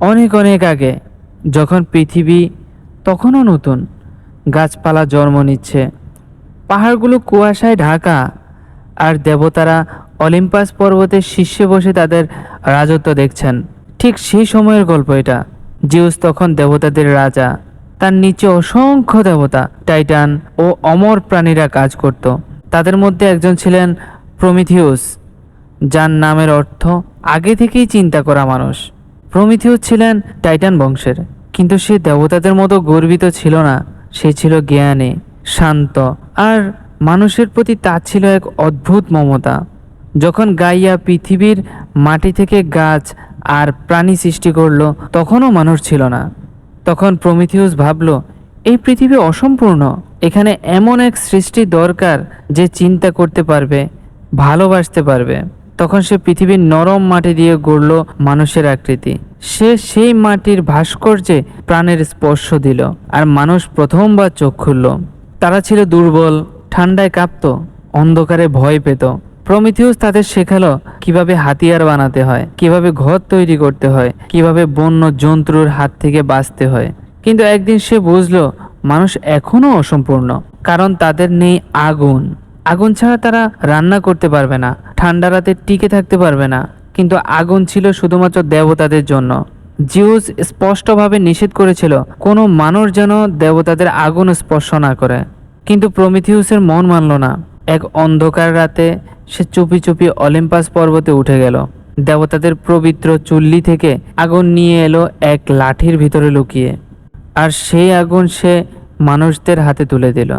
অনেক অনেক আগে, যখন পৃথিবী তখনও নতুন, গাছপালা জন্ম নিচ্ছে। পাহাড়গুলো কুয়াশায় ঢাকা, আর দেবতারা অলিম্পাস পর্বতের শীর্ষে বসে তাদের রাজত্ব দেখছেন। ঠিক সেই সময়ের গল্প এটা। জিউস তখন দেবতাদের রাজা। তার নিচে অসংখ্য দেবতা, টাইটান ও অমর প্রাণীরা কাজ করত। তাদের মধ্যে একজন ছিলেন প্রমিথিউস, যার নামের অর্থ আগে থেকেই চিন্তা করা মানুষ। প্রমিথিউস ছিলেন টাইটান বংশের, কিন্তু সে দেবতাদের মতো গর্বিত ছিল না। সে ছিল জ্ঞানে, শান্ত, আর মানুষের প্রতি তার ছিল এক অদ্ভুত মমতা। যখন গাইয়া পৃথিবীর মাটি থেকে গাছ আর প্রাণী সৃষ্টি করল, তখনও মানুষ ছিল না। তখন প্রমিথিউস ভাবল, এই পৃথিবী অসম্পূর্ণ। এখানে এমন এক সৃষ্টি দরকার যে চিন্তা করতে পারবে, ভালোবাসতে পারবে। তখন সে পৃথিবীর নরম মাটি দিয়ে গড়ল মানুষের আকৃতি। সে সেই মাটির ভাস্কর্যে প্রাণের স্পর্শ দিল, আর মানুষ প্রথমবার চোখ খুলল। তারা ছিল দুর্বল, ঠান্ডায় কাঁপত, অন্ধকারে ভয় পেত। প্রমিথিউস তাদের শেখালো কীভাবে হাতিয়ার বানাতে হয়, কীভাবে ঘর তৈরি করতে হয়, কীভাবে বন্য জন্তুর হাত থেকে বাঁচতে হয়। কিন্তু একদিন সে বুঝলো, মানুষ এখনও অসম্পূর্ণ, কারণ তাদের নেই আগুন। আগুন ছাড়া তারা রান্না করতে পারবে না, ঠান্ডা রাতে টিকে থাকতে পারবে না। কিন্তু আগুন ছিল শুধুমাত্র দেবতাদের জন্য। জিউস স্পষ্টভাবে নিষেধ করেছিল, কোনো মানুষ যেন দেবতাদের আগুন স্পর্শ না করে। কিন্তু প্রমিথিউসের মন মানল না। এক অন্ধকার রাতে সে চুপি চুপি অলিম্পাস পর্বতে উঠে গেল। দেবতাদের পবিত্র চুল্লি থেকে আগুন নিয়ে এলো এক লাঠির ভিতরে লুকিয়ে। আর সেই আগুন সে মানুষদের হাতে তুলে দিল।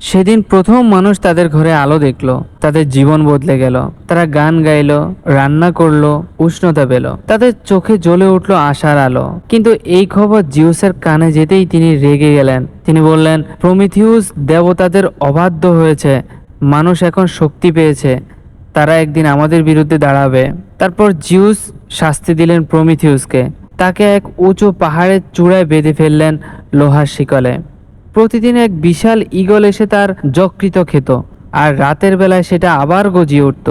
সেদিন প্রথম মানুষ তাদের ঘরে আলো দেখল, তাদের জীবন বদলে গেল, তারা গান গাইলো, রান্না করল, উষ্ণতা পেল, তাদের চোখে জ্বলে উঠল আশার আলো। কিন্তু এই খবর জিউসের কানে যেতেই তিনি রেগে গেলেন। তিনি বললেন, প্রমিথিউস, দেবতাদের অবাধ্য হয়েছে। মানুষ এখন শক্তি পেয়েছে। তারা একদিন আমাদের বিরুদ্ধে দাঁড়াবে। তারপর জিউস শাস্তি দিলেন প্রমিথিউসকে। তাকে এক উঁচু পাহাড়ের চূড়ায় বেঁধে ফেললেন লোহার শিকলে। প্রতিদিন এক বিশাল ঈগল এসে তার যকৃত খেত, আর রাতের বেলায় সেটা আবার গজিয়ে উঠত,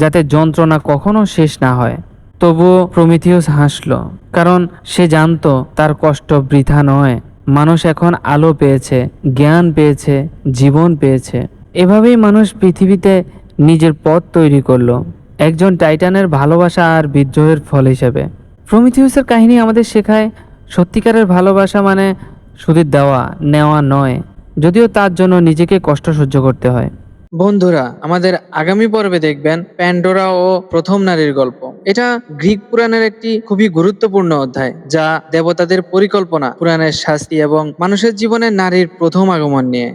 যাতে যন্ত্রণা কখনো শেষ না হয়। তবুও প্রমিথিউস হাসল, কারণ সে জানতো তার কষ্ট বৃথা নয়। মানুষ এখন আলো পেয়েছে, জ্ঞান পেয়েছে, জীবন পেয়েছে। এভাবেই মানুষ পৃথিবীতে নিজের পথ তৈরি করল, একজন টাইটানের ভালোবাসা আর বিদ্রোহের ফল হিসেবে। প্রমিথিউসের কাহিনী আমাদের শেখায়, সত্যিকারের ভালোবাসা মানে শুধু দেওয়া, নেওয়া নয়, যদিও তার জন্য নিজেকে কষ্ট সহ্য করতে হয়। বন্ধুরা, আমাদের আগামী পর্বে দেখবেন প্যান্ডোরা ও প্রথম নারীর গল্প। এটা গ্রিক পুরাণের একটি খুবই গুরুত্বপূর্ণ অধ্যায়, যা দেবতাদের পরিকল্পনা, পুরাণের শাস্তি এবং মানুষের জীবনে নারীর প্রথম আগমন নিয়ে।